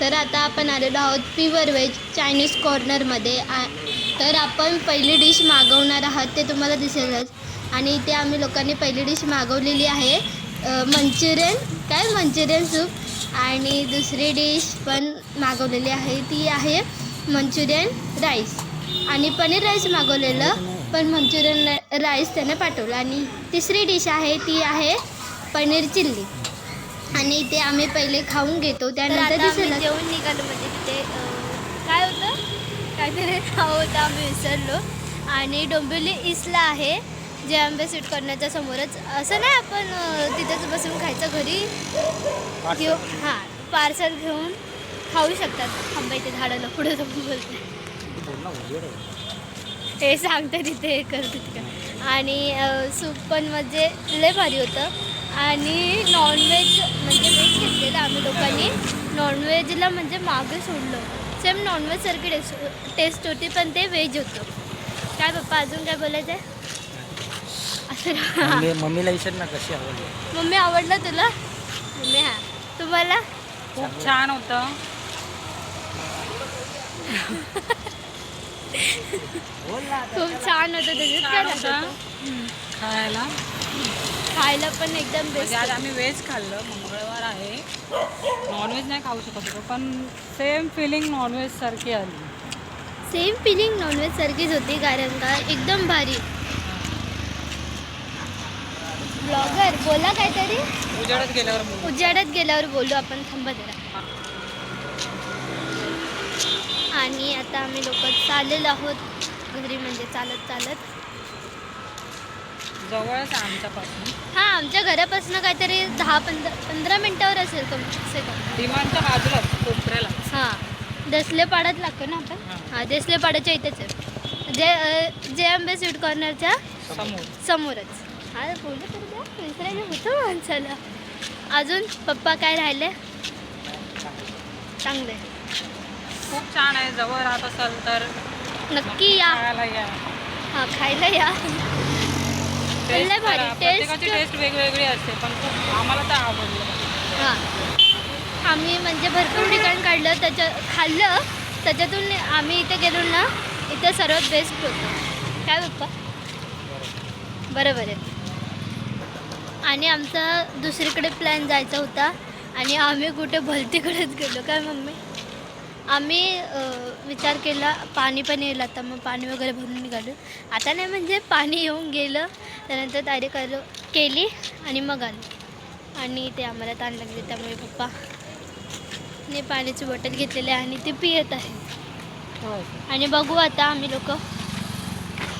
तर आता आपण आलेलो आहोत प्युअर व्हेज चायनीज कॉर्नरमध्ये. आ तर आपण पहिली डिश मागवणार आहात ते तुम्हाला दिसेलच. आणि इथे आम्ही लोकांनी पहिली डिश मागवलेली आहे मंचुरियन काय? Manchurian soup. आणि दुसरी डिश पण मागवलेली आहे ती आहे मंचुरियन राईस. आणि पनीर राईस मागवलेलं पण मंचुरियन राईस त्यानं पाठवलं. आणि तिसरी डिश आहे ती आहे पनीर चिल्ली. आणि ते आम्ही पहिले खाऊन घेतो. त्यानंतर दिसेल जेवण निघालो म्हणजे तिथे काय होतं? काहीतरी नाव होतं आम्ही विसरलो. आणि डोंबिवली ईस्टला आहे जे आंबे स्वीट करण्याच्या समोरच. असं नाही आपण तिथेच बसून खायचं घरी घेऊ. हां पार्सल घेऊन खाऊ शकतात. आंबा इथे झाडाला पुढे जाऊन बोलते. ते सांगते तिथे हे करते तिथे आणि सूप पण म्हणजे लय भारी होतं. आणि नॉनव्हेज म्हणजे व्हेज घेतलेलं आम्ही लोकांनी. नॉनव्हेजला म्हणजे मागे सोडलं. सेम नॉनव्हेजसारखी टेस्ट टेस्ट होती पण ते व्हेज होतं. काय पप्पा अजून काय बोलायचं आहे असं मम्मी मम्मीला विचार ना कशी आवडली. मम्मी आवडलं तुला? मम्मी हां. तुम्हाला? खूप छान होतं. खूप छान होतं त्याच्यात काय खायला. खायला पण एकदम बेस्ट म्हणजे आज आम्ही व्हेज खाल्लं मंगळवार आहे. नॉनव्हेज नाही खाऊ शकत होतो पण सेम फिलिंग नॉनव्हेज सारखी आली. सेम फिलिंग नॉनव्हेज सारखीच होती कारण का एकदम भारी. ब्लॉगर बोला काहीतरी. उजेडत गेल्यावर बोलू. उजाडत गेल्यावर बोलू आपण थांबा जरा. आणि आता आम्ही लोक चाललेलो आहोत घरी म्हणजे चालत चालत. जवळच आमच्यापासून. हां आमच्या घरापासून काहीतरी दहा पंधरा पंधरा मिनटावर असेल कम डिमांडच्या बाजूलाच कोपऱ्याला. हां देसले पाड्यात लागतो ना आपण? हां. देसले पाड्याच्या इथेच आहे. जे जे आंबे स्वीट कॉर्नरच्या समोर. समोरच. हा बोललं तर द्या विसरायला होतं माणसाला. अजून पप्पा काय राहिले? चांगले. खूप छान आहे जवळ राहत असाल तर नक्की या. खायला या. हा खायला या. लय भारी. प्रत्येकाची टेस्ट- टेस्ट वेगवेगळी असते पण खूप आम्हाला तर आवडलं. हां. आम्ही म्हणजे भरपूर ठिकाण काढलं त्याच्या खाल्लं त्याच्यातून आम्ही इथे गेलो ना इथे सर्वात बेस्ट होतं. काय पप्पा? बरोबर आहे. आणि आमचा दुसरीकडे प्लॅन जायचा होता आणि आम्ही कुठे भलतीकडेच गेलो. काय मम्मी? आम्ही विचार केला पाणी पण येईल आता मग पाणी वगैरे भरून निघालो. आता नाही म्हणजे पाणी येऊन गेलं त्यानंतर तयारी करलो केली आणि मग आलो. आणि ते आम्हाला ताण लागले त्यामुळे पप्पा ने पाण्याची बॉटल घेतलेली आहे आणि ती पियत आहे. आणि बघू आता आम्ही लोक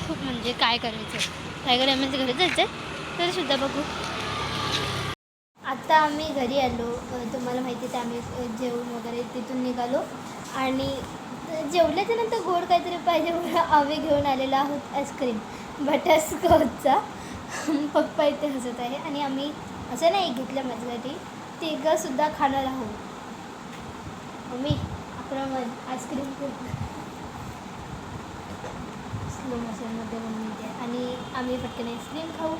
खूप म्हणजे काय करायचं. काय करायचं म्हणजे घरी जायचं आहे तरी सुद्धा बघू. आत्ता आम्ही घरी आलो. तुम्हाला माहिती आहे आम्ही जेवण वगैरे तिथून निघालो. आणि जेवल्याच्या नंतर गोड काहीतरी पाहिजे म्हणून आम्ही घेऊन आलेलो आहोत आईस्क्रीम बटरस्कॉचचा. पप्पा इथे हसत आहे आणि आम्ही असं नाही घेतलं माझ्यासाठी तिघंसुद्धा खाणार आहोत. मम्मी आक्रमण आईस्क्रीम स्लो मोशनमध्ये मम्मी ते आणि आम्ही पटकन आईस्क्रीम खाऊ.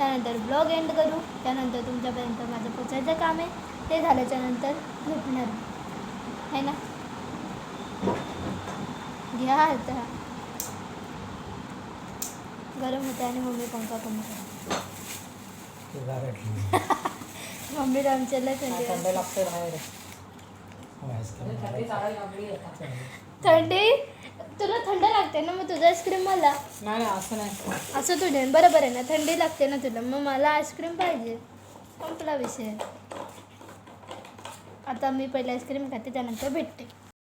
त्यानंतर ब्लॉग एंड करू. त्यानंतर तुमच्यापर्यंत माझं पोचायचं काम आहे. ते झाल्याच्यानंतर झोपणार. आहे ना? घ्या आता. गरम होते आणि मम्मी पंखा कमी करा. ते गारटली. मम्मी आमच्याला हा, थंडी थंड लागतं बाहेर. थंडी तुला थंड लागते ना मग तुझं आईस्क्रीम मला. नाही असं नाही. असं तुझे बरोबर आहे ना थंडी लागते ना तुला. मग मला आईस्क्रीम पाहिजे. संपला विषय. आता मी पहिले आईस्क्रीम खाते त्यानंतर भेटते.